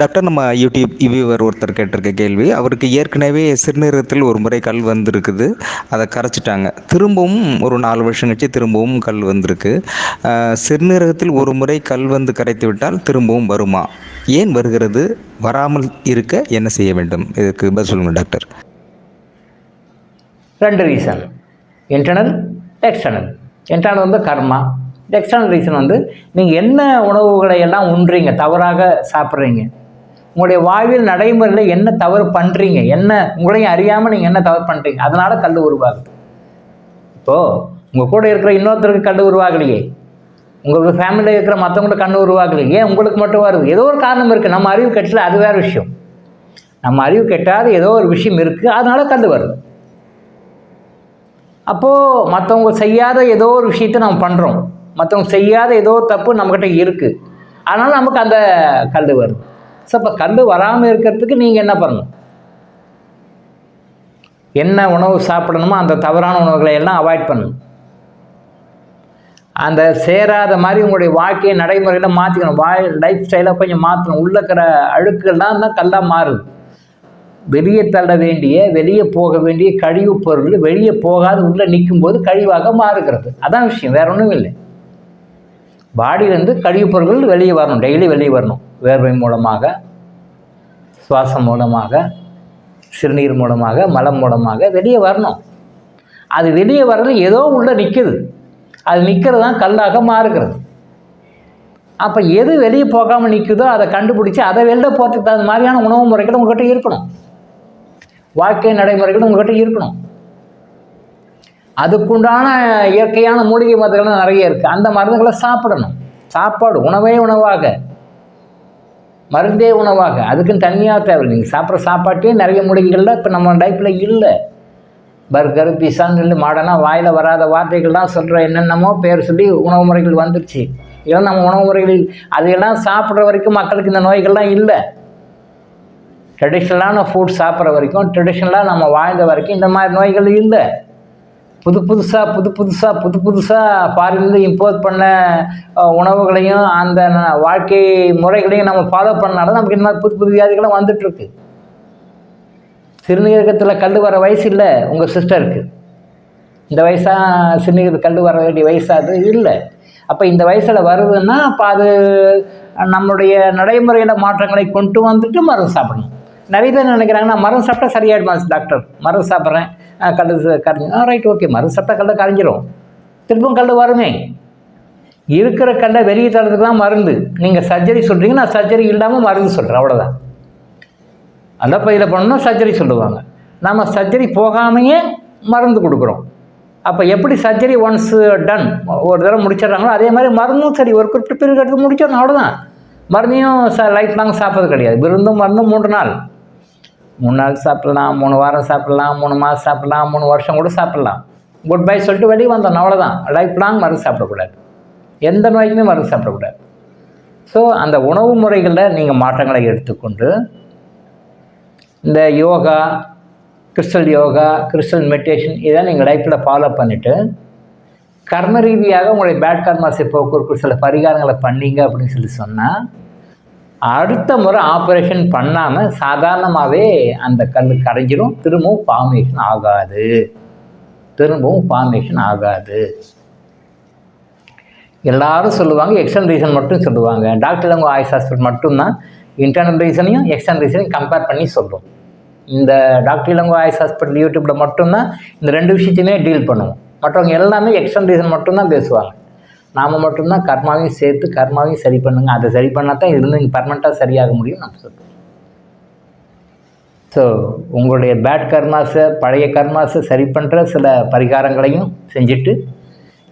Doctor நம்ம YouTube viewer ஒருத்தர் கேட்டிருக்க கேள்வி அவருக்கு ஏற்கனவே சிறுநீரகத்தில் ஒரு முறை கல் வந்திருக்குது அதை கரைச்சிட்டாங்க. திரும்பவும் ஒரு நாலு வருஷம் கழிச்சு திரும்பவும் கல் வந்திருக்கு. சிறுநீரகத்தில் ஒரு முறை கல் வந்து கரைத்து விட்டால் திரும்பவும் வருமா? ஏன் வருகிறது? வராமல் இருக்க என்ன செய்ய வேண்டும்? இதுக்கு பதில் சொல்லுங்க டாக்டர். ரெண்டு ரீசன். இன்டர்னல் எக்ஸ்டர்னல் இன்டர்னல் வந்து கர்மா. எக்ஸ்டர்னல் ரீசன் வந்து நீங்கள் என்ன உணவுகளை எல்லாம் உண்றீங்க தவறாக சாப்பிட்றீங்க உங்களுடைய வாழ்வில் நடைமுறையில் என்ன தவறு பண்ணுறீங்க என்ன உங்களையும் அறியாமல் நீங்கள் என்ன தவறு பண்ணுறீங்க அதனால் கல் உருவாகுது. இப்போது உங்கள் கூட இருக்கிற இன்னொருத்தருக்கு கல் உருவாகலையே. உங்கள் ஃபேமிலியில் இருக்கிற மற்றவங்களுக்கு கண் உருவாகலையே. ஏன் உங்களுக்கு மட்டும் வருது? ஏதோ ஒரு காரணம் இருக்குது நம்ம அறிவு கெட்டல அது வேறு விஷயம். நம்ம அறிவு கெட்டாத ஏதோ ஒரு விஷயம் இருக்குது அதனால் கல் வருது. அப்போது மற்றவங்க செய்யாத ஏதோ ஒரு விஷயத்தை நம்ம பண்ணுறோம் மற்றவங்க செய்யாத ஏதோ ஒரு தப்பு நம்மக்கிட்ட இருக்குது அதனால் நமக்கு அந்த கல் வருது. ஸோ இப்போ கல் வராமல் இருக்கிறதுக்கு நீங்கள் என்ன பண்ணணும்? என்ன உணவு சாப்பிடணுமோ அந்த தவறான உணவுகளை எல்லாம் அவாய்ட் பண்ணணும். அந்த சேராத மாதிரி உங்களுடைய வாழ்க்கையை நடைமுறையில் மாற்றிக்கணும் வாய் லைஃப் ஸ்டைலை கொஞ்சம் மாற்றணும் உள்ளே இருக்கிற அழுக்குகள்லாம் தான் கல்லாக மாறுது. வெளியே தள்ள வேண்டிய வெளியே போக வேண்டிய கழிவுப் பொருள் வெளியே போகாது உள்ளே நிற்கும்போது கழிவாக மாறுகிறது. அதான் விஷயம் வேற ஒன்றும் இல்லை. பாடியிலேருந்து கழிவுப் பொருட்கள் வெளியே வரணும். டெய்லி வெளியே வரணும். வேர்வை மூலமாக சுவாசம் மூலமாக சிறுநீர் மூலமாக மலம் மூலமாக வெளியே வரணும். அது வெளியே வர்றது ஏதோ உள்ளே நிற்குது அது நிற்கிறது தான் கல்லாக மாறுகிறது. அப்போ எது வெளியே போகாமல் நிற்குதோ அதை கண்டுபிடிச்சி அதை வெளில போகிறதுக்கு தகுந்த மாதிரியான உணவு முறைகள் உங்கள்கிட்ட இருக்கணும். வாழ்க்கை நடைமுறைகள் உங்கள்கிட்ட இருக்கணும். அதுக்குண்டான இயற்கையான மூலிகை மருந்துகள்லாம் நிறைய இருக்குது அந்த மருந்துகளை சாப்பிடணும். சாப்பாடு உணவே உணவாக. மருந்தே உணவாக. அதுக்குன்னு தனியாக தேவை நீங்கள் சாப்பிட்ற சாப்பாட்டே நிறைய மூலிகைகள்லாம் இப்போ நம்ம டைப்பில் இல்லை. பர்கர் பிசான்னு சொல்லி மாடனாக வாயில் வராத வார்த்தைகள்லாம் சொல்கிற என்னென்னமோ பேர் சொல்லி உணவு முறைகள் வந்துருச்சு. இதெல்லாம் நம்ம உணவு முறைகள் அதையெல்லாம் சாப்பிட்ற வரைக்கும் மக்களுக்கு இந்த நோய்கள்லாம் இல்லை. ட்ரெடிஷ்னலான ஃபுட் சாப்பிட்ற வரைக்கும் ட்ரெடிஷ்னலாக நம்ம வாழ்ந்த வரைக்கும் இந்த மாதிரி நோய்கள் இல்லை. புது புதுசாக புது புதுசாக புது புதுசாக ஃபாரின்லேருந்து இம்போர்ட் பண்ண உணவுகளையும் அந்த வாழ்க்கை முறைகளையும் நம்ம ஃபாலோ பண்ணனால நமக்கு இந்த மாதிரி புது புது வியாதிகளும் வந்துட்டுருக்கு. சிறுநீரகத்தில் கல் வர வயசு இல்லை உங்கள் சிஸ்டருக்கு இந்த வயசாக சிறுநீரகத்தில் கல் வர வேண்டிய வயசாக அது இல்லை. அப்போ இந்த வயசில் வருதுன்னா அப்போ அது நம்மளுடைய நடைமுறையில் மாற்றங்களை கொண்டு வந்துட்டு மருந்து சாப்பிடணும். நிறைய பேர் நினைக்கிறாங்கன்னா மருந்து சாப்பிட்டா சரியாயிடுமா டாக்டர் மருந்து சாப்பிட்றேன். கல்லு கரைஞ்சி. ஆ ரைட் ஓகே மருந்து சாப்பிட்டா கல்லை கரைஞ்சிரும். திருப்பும் கல் வருமே. இருக்கிற கல்லை வெளியே தரதுக்கு தான் மருந்து. நீங்கள் சர்ஜரி சொல்கிறீங்க நான் சர்ஜரி இல்லாமல் மருந்து சொல்கிறேன் அவ்வளோதான் அலப்பையில் பண்ணணும்னா சர்ஜரி சொல்லுவாங்க. நாம் சர்ஜரி போகாமையே மருந்து கொடுக்குறோம். அப்போ எப்படி சர்ஜரி ஒன்ஸ் டன் ஒரு தடவை முடிச்சிடுறாங்களோ அதே மாதிரி மருந்தும் சரி. ஒரு குறிப்பிட்ட பீரியட் எடுத்து முடிச்சிடணும். அவ்வளோதான் மருந்தையும் ச லைஃப் லாங் சாப்பிட்றது கிடையாது. விருந்தும் மருந்தும் மூன்று நாள். மூணு நாள் சாப்பிட்லாம் மூணு வாரம் சாப்பிட்லாம் மூணு மாதம் சாப்பிட்லாம் மூணு வருஷம் கூட சாப்பிட்லாம். குட் பை சொல்லிட்டு வெளியே வந்தோம் அவ்வளோதான் லைஃப் லாங் மருந்து சாப்பிடக்கூடாது. எந்த நோய்க்குமே மருந்து சாப்பிடக்கூடாது. ஸோ அந்த உணவு முறைகளில் நீங்கள் மாற்றங்களை எடுத்துக்கொண்டு இந்த yoga crystal yoga crystal meditation இதை நீங்கள் லைஃப்பில் ஃபாலோ பண்ணிவிட்டு கர்ம ரீதியாக உங்களுடைய பேட் கர்மாசை போக்குவரத்து சில பரிகாரங்களை பண்ணீங்க அப்படின்னு சொல்லி சொன்னால் அடுத்த முறை ஆப்ரேஷன் பண்ணாமல் சாதாரணமாகவே அந்த கல் கரைஞ்சிடும் திரும்பவும் ஃபார்மேஷன் ஆகாது. திரும்பவும் ஃபார்மேஷன் ஆகாது. எல்லாரும் சொல்லுவாங்க எக்ஸ்டர்னல் ரீசன் மட்டும் சொல்லுவாங்க. டாக்டர் அவங்க ஆயுஷ் ஹாஸ்பிட்டல் மட்டும்தான். இன்டர்னல் ரீசனையும் எக்ஸ்டர்னல் ரீசனையும் கம்பேர் பண்ணி சொல்லும் இந்த டாக்டர் இளங்கோ ஆயுஷ் ஹாஸ்பிட்டல் யூடியூப்பில் மட்டும்தான். இந்த ரெண்டு விஷயத்தையுமே டீல் பண்ணுவோம். மற்றவங்க எல்லாமே எக்ஸ்டர்னல் ரீசன் மட்டும்தான் பேசுவாங்க. நாம் மட்டும்தான் கர்மாவையும் சேர்த்து கர்மாவையும் சரி பண்ணுங்க. அதை சரி பண்ணால் தான் இதுலேருந்து நீங்கள் பர்மனெண்ட்டாக சரியாக முடியும் நம்ம சொல்கிறேன் ஸோ உங்களுடைய பேட் கர்மாஸை பழைய கர்மாஸை சரி பண்ணுற சில பரிகாரங்களையும் செஞ்சுட்டு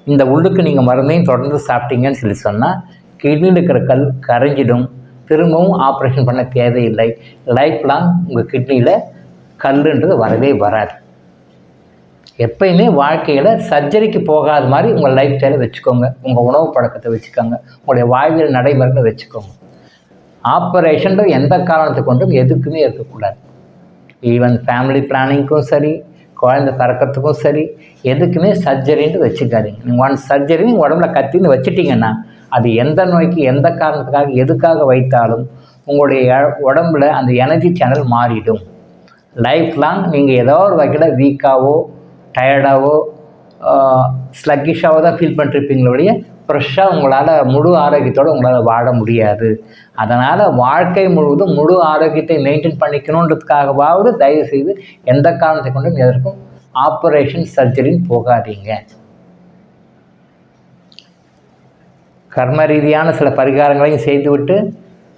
இந்த உள்ளுக்கு நீங்கள் மருந்தையும் தொடர்ந்து சாப்பிட்டீங்கன்னு சொல்லி சொன்னால் கிட்னியில் இருக்கிற கல் கரைஞ்சிடும். திரும்பவும் ஆப்ரேஷன் பண்ண தேவையில்லை. லைஃப் லாங் உங்கள் கிட்னியில் கல்லுன்றது வரவே வராது. எப்பயுமே வாழ்க்கையில் சர்ஜரிக்கு போகாத மாதிரி உங்கள் லைஃப் ஸ்டைலை வச்சுக்கோங்க. உங்கள் உணவு பழக்கத்தை வச்சுக்கோங்க. உங்களுடைய வாழ்வியல் நடைமுறைகளை வச்சுக்கோங்க. ஆப்ரேஷன்ற எந்த காரணத்தை கொண்டும் எதுக்குமே இருக்கக்கூடாது. ஈவன் ஃபேமிலி பிளானிங்க்கும் சரி குழந்தை பிறக்கிறதுக்கும் சரி எதுக்குமே சர்ஜரின்ட்டு வச்சுக்காதீங்க. நீங்கள் ஒன் சர்ஜரி நீங்கள் உடம்புல கத்தின்னு வச்சுட்டிங்கன்னா அது எந்த நோய்க்கு எந்த காரணத்துக்காக எதுக்காக வைத்தாலும் உங்களுடைய உடம்புல அந்த எனர்ஜி சேனல் மாறிடும். லைஃப் லாங் நீங்கள் ஏதோ ஒரு வகையில் வீக்காவோ டயர்டாவோ ஸ்லக்கிஷாகவோ தான் ஃபீல் பண்ணிருப்பீங்களோடைய ஃப்ரெஷ்ஷாக உங்களால் முழு ஆரோக்கியத்தோடு உங்களால் வாழ முடியாது. அதனால் வாழ்க்கை முழுவதும் முழு ஆரோக்கியத்தை மெயின்டைன் பண்ணிக்கணுன்றதுக்காகவாவது தயவு செய்து எந்த காரணத்தை கொண்டும் எதற்கும் ஆப்ரேஷன் சர்ஜரின்னு போகாதீங்க. கர்ம ரீதியான சில பரிகாரங்களையும் செய்துவிட்டு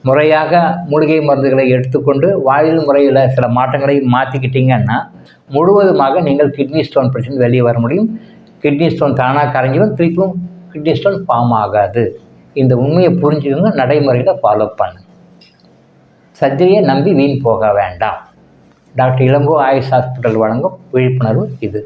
முறையாக மூலிகை மருந்துகளை எடுத்துக்கொண்டு வாயில் முறையில் சில மாற்றங்களை மாற்றிக்கிட்டீங்கன்னா முழுவதுமாக நீங்கள் கிட்னி ஸ்டோன் பிரச்சனை வெளியே வர முடியும். கிட்னி ஸ்டோன் தானாக கரைஞ்சிடும் திருப்பியும் கிட்னி ஸ்டோன் ஃபார்ம் ஆகாது. இந்த உண்மையை புரிஞ்சுக்கோங்க நடைமுறையில் ஃபாலோ பண்ணு சர்ஜரியை நம்பி வீண் போக வேண்டாம். டாக்டர் இளங்கோ ஆயுஷ் ஹாஸ்பிட்டல் வழங்கும் விழிப்புணர்வு இது.